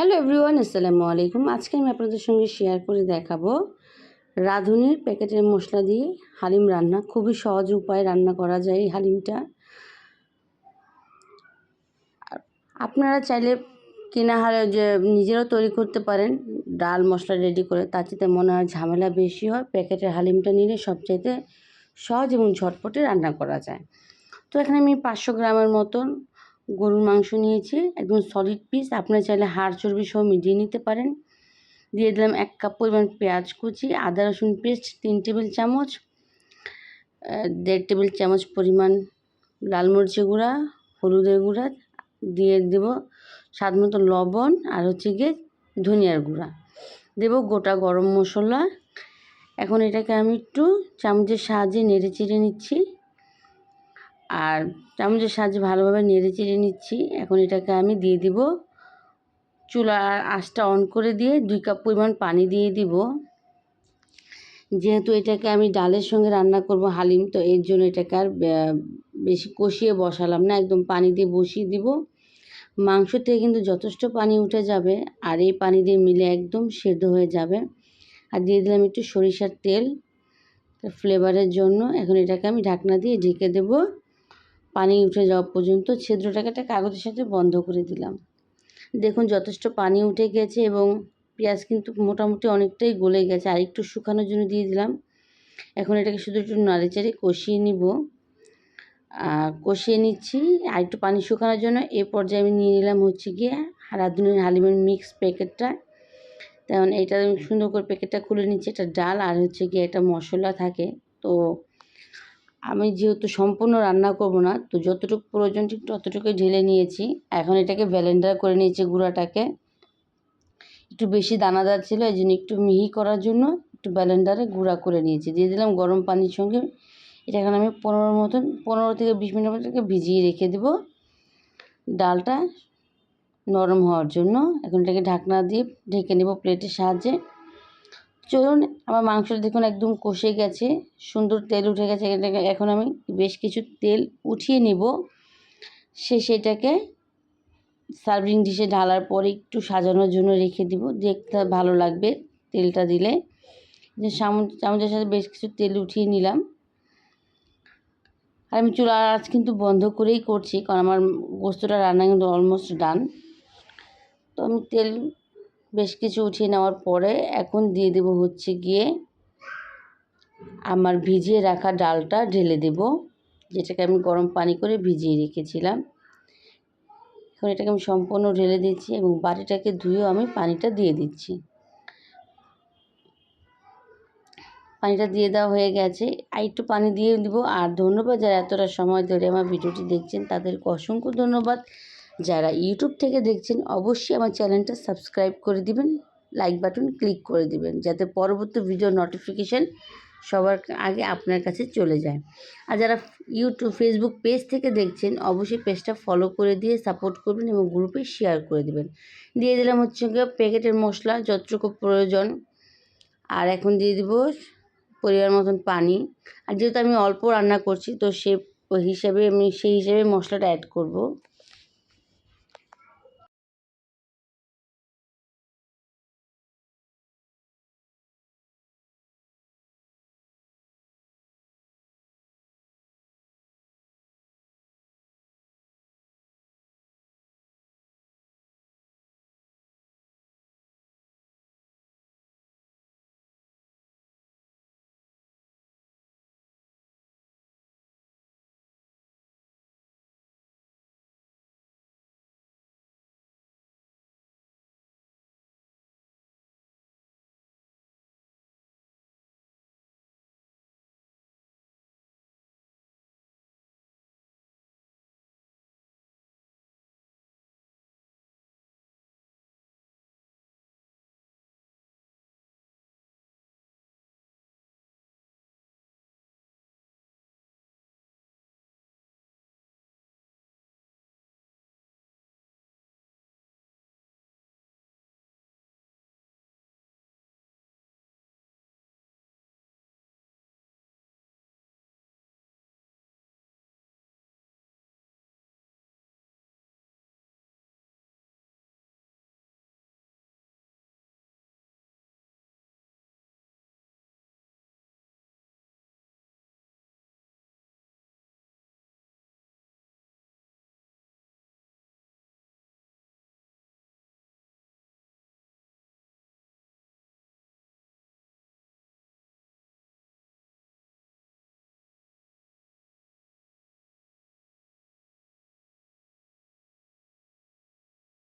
Hello everyone আসসালামু আলাইকুম। আজকে আমি আপনাদের সঙ্গে শেয়ার করে দেখাবো রাঁধুনির প্যাকেটের মশলা দিয়ে হালিম রান্না। খুবই সহজ উপায়ে রান্না করা যায় এই হালিমটা। আপনারা চাইলে কেনা হালে যে নিজেরাও তৈরি করতে পারেন, ডাল মশলা রেডি করে। তার চাইতে মনে হয় ঝামেলা বেশি হয়। প্যাকেটের হালিমটা নিলে সবচাইতে সহজ এবং ঝটপটে রান্না করা যায়। তো এখানে আমি পাঁচশো গ্রামের মতন গরুর মাংস নিয়েছি, একদম সলিড পিস আপনারা চাইলে হাড় চর্বি সহ মিডিয়ে নিতে পারেন। দিয়ে দিলাম এক কাপ পরিমাণ পেঁয়াজ কুচি, আদা রসুন পেস্ট, তিন টেবিল চামচ দেড় টেবিল চামচ পরিমাণ লাল মরিচের গুঁড়া, হলুদের গুঁড়া, দিয়ে দেব স্বাদ মতো লবণ আর হচ্ছে গিয়ে ধনিয়ার গুঁড়া। দেব গোটা গরম মশলা। এখন এটাকে আমি একটু চামচের সাহায্যে নেড়ে চেড়ে নিচ্ছি। আর চামচের সাহায্যে ভালোভাবে নেড়ে চেড়ে নিচ্ছি। এখন এটাকে আমি দিয়ে দিব। চুলার আঁচটা অন করে দিয়ে দুই কাপ পরিমাণ পানি দিয়ে দিব। যেহেতু এটাকে আমি ডালের সঙ্গে রান্না করব হালিম, তো এর জন্য এটাকে আর বেশি কষিয়ে বসালাম না। একদম পানি দিয়ে বসিয়ে দিব। মাংস থেকে কিন্তু যথেষ্ট পানি উঠে যাবে আর এই পানি দিয়ে মিলে একদম সেদ্ধ হয়ে যাবে। আর দিয়ে দিলাম একটু সরিষার তেল ফ্লেভারের জন্য। এখন এটাকে আমি ঢাকনা দিয়ে ঢেকে দেবো। পানি উঠে যাওয়া পর্যন্ত ছিদ্রটাকে একটা কাগজের সাথে বন্ধ করে দিলাম। দেখুন, যথেষ্ট পানি উঠে গেছে এবং পেঁয়াজ কিন্তু মোটামুটি অনেকটাই গলে গেছে। আর একটু শুকানোর জন্য দিয়ে দিলাম। এখন এটাকে শুধু একটু নাড়েচাড়ে কষিয়ে নিব। কষিয়ে নিচ্ছি। আর একটু পানি শুকানোর জন্য এ পর্যায়ে আমি নিয়ে নিলাম হচ্ছে গিয়ে রাঁধুনির হালিমের মিক্স প্যাকেটটা। তেমন এটা সুন্দর করে প্যাকেটটা খুলে নিচ্ছি। এটা ডাল আর হচ্ছে গিয়ে একটা মশলা থাকে। তো আমি যেহেতু সম্পূর্ণ রান্না করব না, তো যতটুকু প্রয়োজন ঠিক ততটুকুই ঢেলে নিয়েছি। এখন এটাকে ব্যালেন্ডার করে নিয়েছি গুঁড়াটাকে। একটু বেশি দানাদার ছিল, এই জন্য একটু মিহি করার জন্য একটু ব্যালেন্ডারে গুঁড়া করে নিয়েছি। দিয়ে দিলাম গরম পানির সঙ্গে এটা এখন আমি পনেরো মতন, পনেরো থেকে বিশ মিনিট মতো ভিজিয়ে রেখে দেব। ডালটা নরম হওয়ার জন্য। এখন এটাকে ঢাকনা দিয়ে ঢেকে নেব প্লেটের সাহায্যে। চলুন, আমার মাংসটা দেখুন একদম কষে গেছে, সুন্দর তেল উঠে গেছে এখন আমি বেশ কিছু তেল উঠিয়ে নিব। সে সেটাকে সার্ভিং ডিশে ঢালার পরে একটু সাজানোর জন্য রেখে দিব, দেখতে ভালো লাগবে তেলটা দিলে। চামচের সাথে বেশ কিছু তেল উঠিয়ে নিলাম। আর আমি চুলা আজ কিন্তু বন্ধ করেই করছি, কারণ আমার গোস্তটা রান্না কিন্তু অলমোস্ট ডান তো আমি তেল বেশ কিছু উঠিয়ে নেওয়ার পরে এখন দিয়ে দেব হচ্ছে গিয়ে আমার ভিজিয়ে রাখা ডালটা ঢেলে দেব, যেটাকে আমি গরম পানি করে ভিজিয়ে রেখেছিলাম। এখন এটাকে আমি সম্পূর্ণ ঢেলে দিচ্ছি এবং বাটিটাকে ধুয়েও আমি পানিটা দিয়ে দিচ্ছি। পানিটা দিয়ে দেওয়া হয়ে গেছে। আর একটু পানি দিয়ে দিব। আর ধন্যবাদ যারা এতটা সময় ধরে আমার ভিডিওটি দেখছেন, তাদেরকে অসংখ্য ধন্যবাদ। যারা ইউটিউব থেকে দেখছেন, অবশ্যই আমার চ্যানেলটা সাবস্ক্রাইব করে দিবেন লাইক বাটন ক্লিক করে দিবেন, যাতে পরবর্তী ভিডিও নোটিফিকেশান সবার আগে আপনার কাছে চলে যায়। আর যারা ইউটিউব ফেসবুক পেজ থেকে দেখছেন, অবশ্যই পেজটা ফলো করে দিয়ে সাপোর্ট করবেন এবং গ্রুপে শেয়ার করে দেবেন। দিয়ে দিলাম হচ্ছে প্যাকেটের মশলা, যতটুকু প্রয়োজন। আর এখন দিয়ে দিব পরিবার মতন পানি। আর যেহেতু আমি অল্প রান্না করছি, তো সে হিসাবে আমি, সেই হিসাবে মশলাটা অ্যাড করব।